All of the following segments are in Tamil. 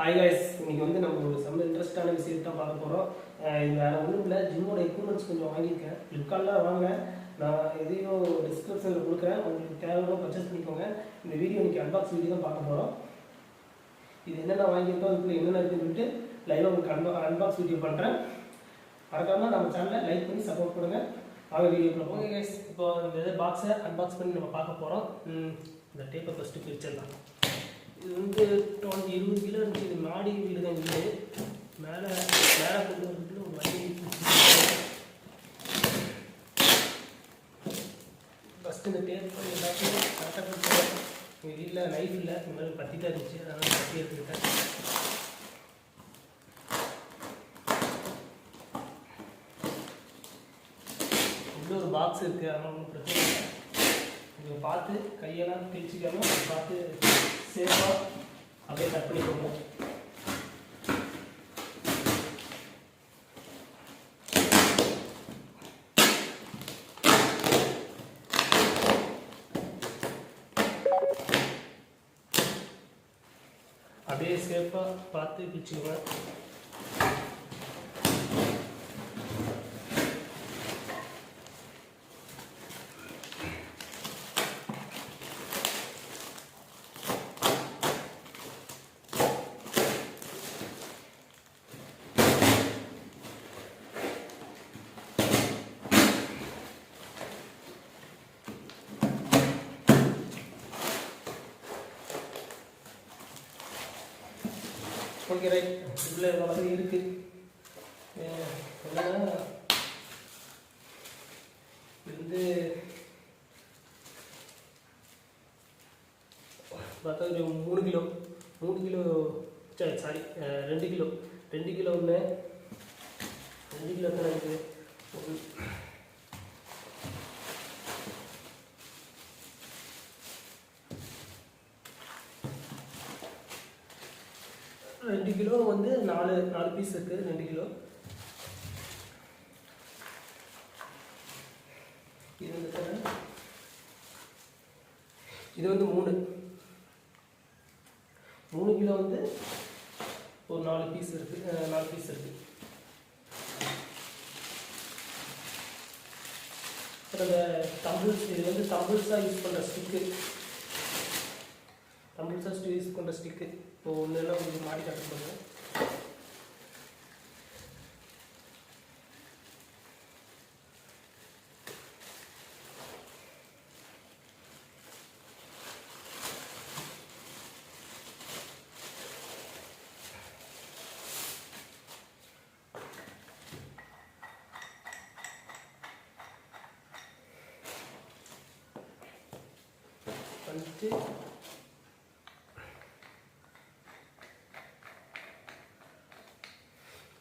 ஹாய் காய்ஸ் இன்னைக்கு வந்து நம்ம ஒரு செம்ம இன்ட்ரெஸ்டான விஷயத்தை தான் பார்க்க போகிறோம் இது வேறு ஒன்றும் இல்லை ஜிம்மோட எக்யூப்மெண்ட்ஸ் கொஞ்சம் வாங்கியிருக்கேன். ஃப்ளிப்கார்ட்டில் வாங்கினேன் நான் இதையும் டிஸ்கிரிப்ஷனில் கொடுக்குறேன். உங்களுக்கு தேவையான பர்ச்சேஸ் பண்ணிக்கோங்க. இந்த வீடியோ இன்னைக்கு அன்பாக்ஸ் வீடியோ தான் பார்க்க போகிறோம் இது என்னென்ன வாங்கியிருக்கோம் அதுக்குள்ளே என்னென்ன இருக்குன்னு சொல்லிட்டு லைவாக உங்களுக்கு அன்பா அன்பாக்ஸ் வீடியோ பண்ணுறேன் மறக்காமல் நம்ம சேனலை லைக் பண்ணி சப்போர்ட் பண்ணுங்கள் வாங்க வீடியோக்குள்ள போங்க கைஸ் இப்போ இந்த பாக்ஸை அன்பாக்ஸ் பண்ணி நம்ம பார்க்க போகிறோம் இந்த டேப்பை ஃபஸ்ட்டு பிரிச்சிடலாம் இது வந்து டுவெண்ட்டி இருபது கிலோ இருந்துச்சு. இது மாடி வீடு தான் வீடு. மேலே மேலே கொண்டு வரதுக்குள்ள வண்டி ஃபஸ்ட்டு இந்த டேப் எல்லாத்தையும் கரெக்டாக கொடுத்துருவேன் எங்கள் வீட்டில் நைஃப் இல்லை. இந்த மாதிரி பற்றி தான் இருந்துச்சு. அதனால் பற்றி எடுத்துக்கிட்டேன். உள்ள ஒரு பாக்ஸ் இருக்குது அதனால் ஒன்றும் பிரச்சனை இல்லை. நீங்கள் பார்த்து கையெல்லாம் கிழிச்சிக்காம பார்த்து சேஃபாக அப்படியே கட் பண்ணிக்கோங்க அப்படியே சேஃபாக பார்த்து கிழிச்சிக்கோங்க ஓகே ரைட் இதில் வளர்ந்து இருக்குது என்னன்னா வந்து பார்த்தா ஒரு மூணு கிலோ மூணு கிலோ சாரி ரெண்டு கிலோ. ரெண்டு கிலோ ஒன்று ரெண்டு கிலோ தான் இருக்குது? ரெண்டு கிலோ வந்து நாலு நாலு பீஸ் இருக்குது ரெண்டு கிலோ. இது வந்து தரேன் இது வந்து மூணு. மூணு கிலோ வந்து ஒரு நாலு பீஸ் இருக்கு நாலு பீஸ் இருக்கு. அப்புறம் இந்த தம்பிள்ஸ் இது வந்து தம்பிள்ஸாக யூஸ் பண்ணுற ஸ்டிக்கு தம்பிள்ஸாக யூஸ் பண்ணுற ஸ்டிக்கு இப்போ ஒன்று எல்லாம் உங்களுக்கு மாடி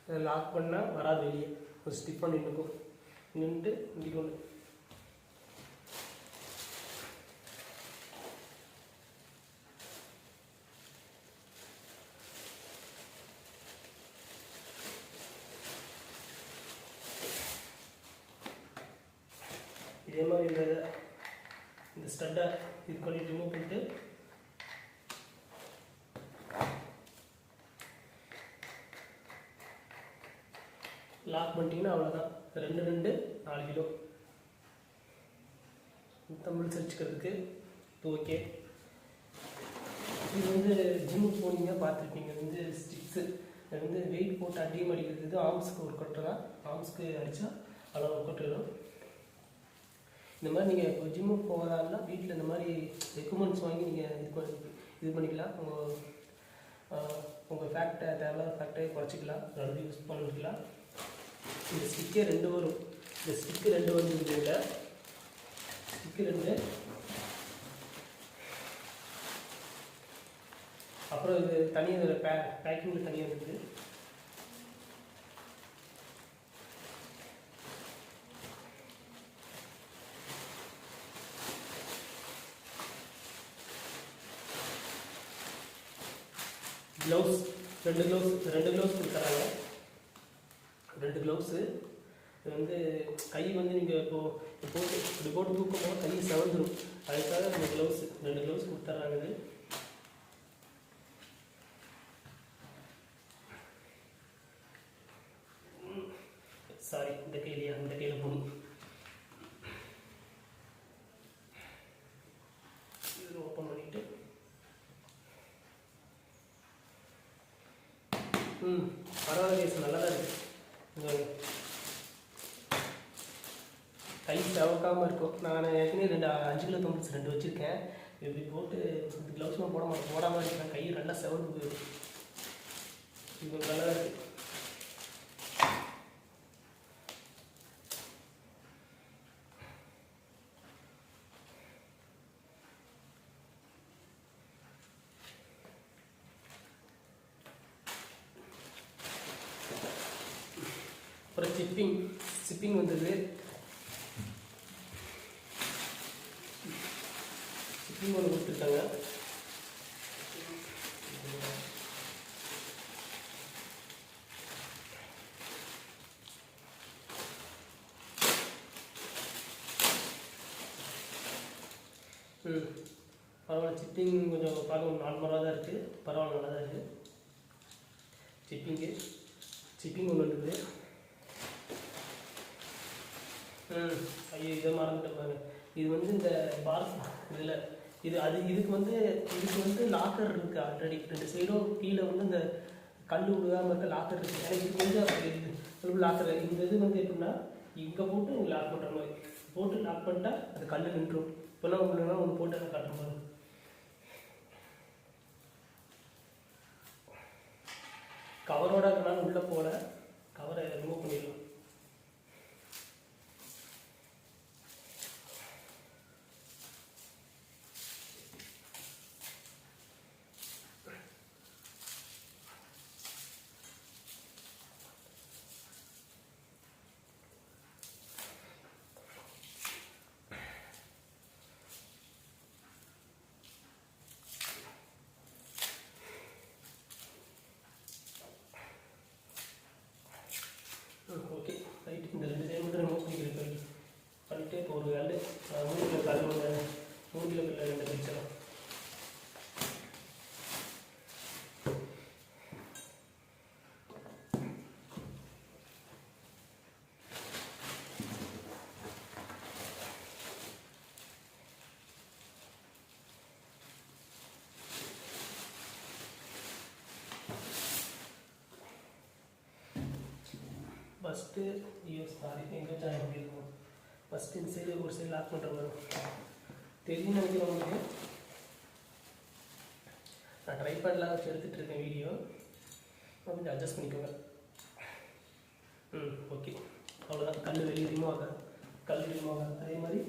இதை லாக் பண்ணால் வராது வெளியே. ஒரு ஸ்டிப் பண்ணி நிற்கும் நின்றுட்டு இப்படி இதே மாதிரி இந்த இந்த ஸ்டட்டை இது பண்ணி ரிமூவ் பண்ணிட்டு லாக் பண்ணிட்டீங்கன்னா அவ்வளோதான் ரெண்டு ரெண்டு நாலு கிலோ. தமிழ் தெரிஞ்சுக்கிறதுக்கு இது ஓகே இது வந்து ஜிம்முக்கு போனீங்க பார்த்துருப்பீங்க. இது வந்து ஸ்டிக்ஸு இது வந்து வெயிட் போட்டு அதிகம் அடிக்கிறது இது ஆர்ம்ஸ்க்கு ஒர்க் அவுட் தான். ஆர்ம்ஸ்க்கு அடித்தா அவ்வளோ ஒர்க் அவுட் வரும். இந்த மாதிரி நீங்கள் இப்போ ஜிம்முக்கு போகிறதா வீட்டில் இந்த மாதிரி எக்யூப்மெண்ட்ஸ் வாங்கி நீங்கள் இது பண்ணி இது பண்ணிக்கலாம். உங்கள் உங்கள் ஃபேக்டை தேவையான ஃபேக்டரை குறைச்சிக்கலாம். நல்லது யூஸ் பண்ணிக்கலாம். இந்த ஸ்டிக்கே ரெண்டு வரும். இந்த ஸ்டிக்கு ரெண்டு வந்து இதில் ஸ்டிக்கு ரெண்டு. அப்புறம் இது தனியாக இதில் பே பேக்கிங்கில் தனியாக இருக்குது க்ளவுஸ் ரெண்டு க்ளவுஸ் ரெண்டு க்ளவுஸ் கொடுத்துறாங்க. ரெண்டு க்ளவுஸு இது வந்து கை வந்து நீங்கள் இப்போது போட்டு இப்படி போட்டு தூக்கும் போது கை செவந்துடும் அதுக்காக ரெண்டு க்ளவுஸு ரெண்டு க்ளவுஸ் கொடுத்துட்றாங்க இது. சாரி இந்த கையிலையா இந்த கையில் போகணும் இதில் ஓப்பன் பண்ணிவிட்டு ம் பரவாயில்ல. நான் ஏற்கனவே ரெண்டு அஞ்சு கிலோ தம்பிள்ஸ் ரெண்டு வச்சுருக்கேன். இப்படி போட்டு க்ளவுஸ்லாம் போட மாட்டேன் போடாமல் இருக்கேன் கை நல்லா செவந்து இது நல்லா இருக்குது அப்புறம் சிப்பிங். சிப்பிங் வந்தது. சிப்பிங் ம். பரவாயில்ல சிப்பிங் கொஞ்சம் பார்க்க நார்மலாக தான் இருக்குது பரவாயில்ல நல்லா தான் இருக்குது சிப்பிங்கு சிப்பிங் ஒன்று இருக்குது. ம். ஐயோ இதை மறந்துட்டேன் பாருங்க. இது வந்து இந்த பார் இதில் இது அது இதுக்கு வந்து இதுக்கு வந்து லாக்கர் இருக்குது ஆல்ரெடி ரெண்டு சைடும் கீழே வந்து இந்த கல் விடுகாமல் இருக்க லாக்கர் இருக்குது எனக்கு இது கொஞ்சம் லாக்கர் இந்த இது வந்து எப்படின்னா இங்கே போட்டு இங்கே லாக் பண்ணுற மாதிரி. போட்டு லாக் பண்ணிட்டா அது கல் நின்றும். இப்போலாம் ஒன்றுனா ஒன்று போட்டு அதை காட்டுற மாதிரி. கவரோட இருக்கனால உள்ளே போகல கவரை ரிமூவ் பண்ணிடலாம் ஓகே ரைட் இந்த ரெண்டு சைடு மட்டும் ரிமூவ் பண்ணிக்கிறேன் பண்ணிட்டு இப்போ ஒரு கல் மூணு கிலோ கல் ஒன்று மூணு கிலோ கல் ரெண்டு பிடிச்சிடலாம் ஃபஸ்ட்டு ஐயோ சாரி எங்கே ஜாயின் பண்ணியிருக்கோம் ஃபஸ்ட்டு இந்த சைடு ஒரு சைடு லாக் பண்ணுற மாதிரி தெரியும் நினைக்கிறேன் உங்களுக்கு நான் ட்ரைபேட்லாம் வச்சு எடுத்துகிட்டு இருக்கேன் வீடியோ கொஞ்சம் அட்ஜஸ்ட் பண்ணிக்கோங்க. ம் ஓகே அவ்வளோதான் கல் வெளியே ரிமூவ் ஆகாது. கல் ரிமூவ் ஆகாது. அதே மாதிரி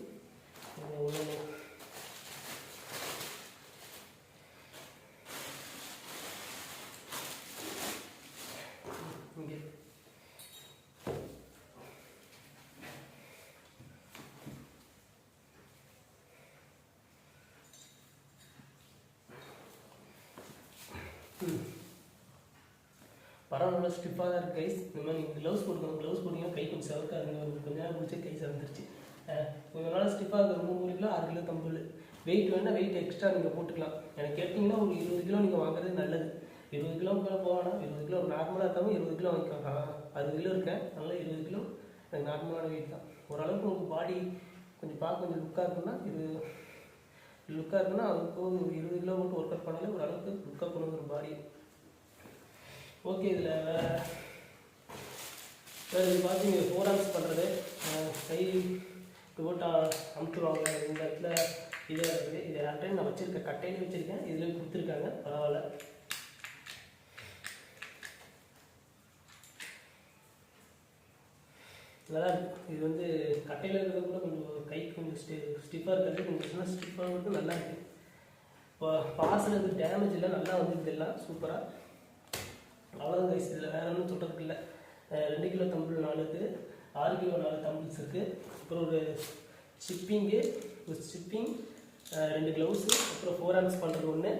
ஒன்று இங்கே பரவாயில்ல ஸ்டிஃபாக தான் இருக்குது கைஸ் இந்த மாதிரி நீங்கள் க்ளவுஸ் போட்டுக்கணும் க்ளவுஸ் போட்டிங்கன்னா கை கொஞ்சம் செவக்காதுங்க ஒரு கொஞ்ச நேரம் பிடிச்சி கை செவந்துருச்சு கொஞ்சம் நாள் ஸ்டிஃபாக இருக்கிற மூணு கிலோ ஆறு கிலோ கம்பல் வெயிட் வேணால் வெயிட் எக்ஸ்ட்ரா நீங்கள் போட்டுக்கலாம். எனக்கு கேட்டிங்கன்னா ஒரு இருபது கிலோ நீங்கள் வாங்குறது நல்லது. இருபது கிலோ மேலே போவேனா இருபது கிலோ நார்மலாக இருக்காமல் இருபது கிலோ வாங்கிக்கோங்க அறுபது கிலோ இருக்கேன். அதனால் இருபது கிலோ எனக்கு நார்மலான வெயிட் தான். ஓரளவுக்கு உங்களுக்கு பாடி கொஞ்சம் பார்க்க கொஞ்சம் லுக்காக இருக்குன்னா இது லுக்காக இருக்குன்னா அதுக்கு இருபது கிலோ மட்டும் ஒர்க் அவுட் பண்ணாலே ஓரளவுக்கு லுக்காக கொண்டு வந்துடும் பாடி ஓகே இதில் வேறு இது பார்த்தீங்க நீங்கள் ஆர்ம்ஸ் பண்ணுறது கை டோட்டா போட்டு அமுத்துவாங்க இந்த இடத்துல இதே இருக்குது இது ஆல்ரெடி நான் வச்சுருக்கேன் கட்டையில வச்சுருக்கேன். இதில் கொடுத்துருக்காங்க. பரவாயில்ல. நல்லா இது வந்து கட்டையில் இருக்கிறது கூட கொஞ்சம் கை கொஞ்சம் ஸ்டி ஸ்டிஃபாக இருக்கிறது கொஞ்சம் சின்ன ஸ்டிஃபாக வந்து நல்லா இருக்குது இப்போ பாசுறது டேமேஜ் இல்லை நல்லா வந்துருது எல்லாம். சூப்பராக ரைஸ் இதில் வேற ஒன்றும் சொல்கிறதுக்கு இல்லை. ரெண்டு கிலோ தம்பிள் நாலு இருக்குது ஆறு கிலோ நாலு தம்பிள்ஸ் இருக்குது அப்புறம் ஒரு ஷிப்பிங்கு ஒரு ஷிப்பிங் ரெண்டு க்ளவுஸு அப்புறம் ஃபோர் ஆம்ஸ் பண்ணுறது ஒன்று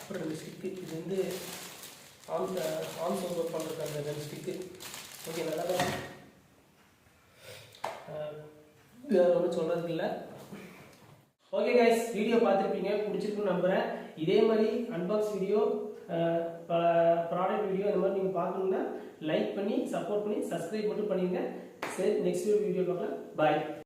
அப்புறம் ரெண்டு ஸ்டிக்கு இது வந்து ஆம் ஆம்ஸ் ஒர்க் பண்ணுறது அந்த ரெண்டு ஸ்டிக்கு ஓகே நல்லா தான் வேறு ஒன்றும் சொல்கிறதுக்கு இல்லை. ஓகே கைஸ் வீடியோ பார்த்துருப்பீங்க. பிடிச்சிருக்குன்னு நம்புகிறேன் இதே மாதிரி அன்பாக்ஸ் வீடியோ ப்ராடக்ட் வீடியோ இந்த மாதிரி நீங்கள் பார்க்கணுன்னா லைக் பண்ணி சப்போர்ட் பண்ணி சப்ஸ்கிரைப் மட்டும் பண்ணிடுங்க சரி நெக்ஸ்ட் வீடியோ பார்க்கலாம். பாய்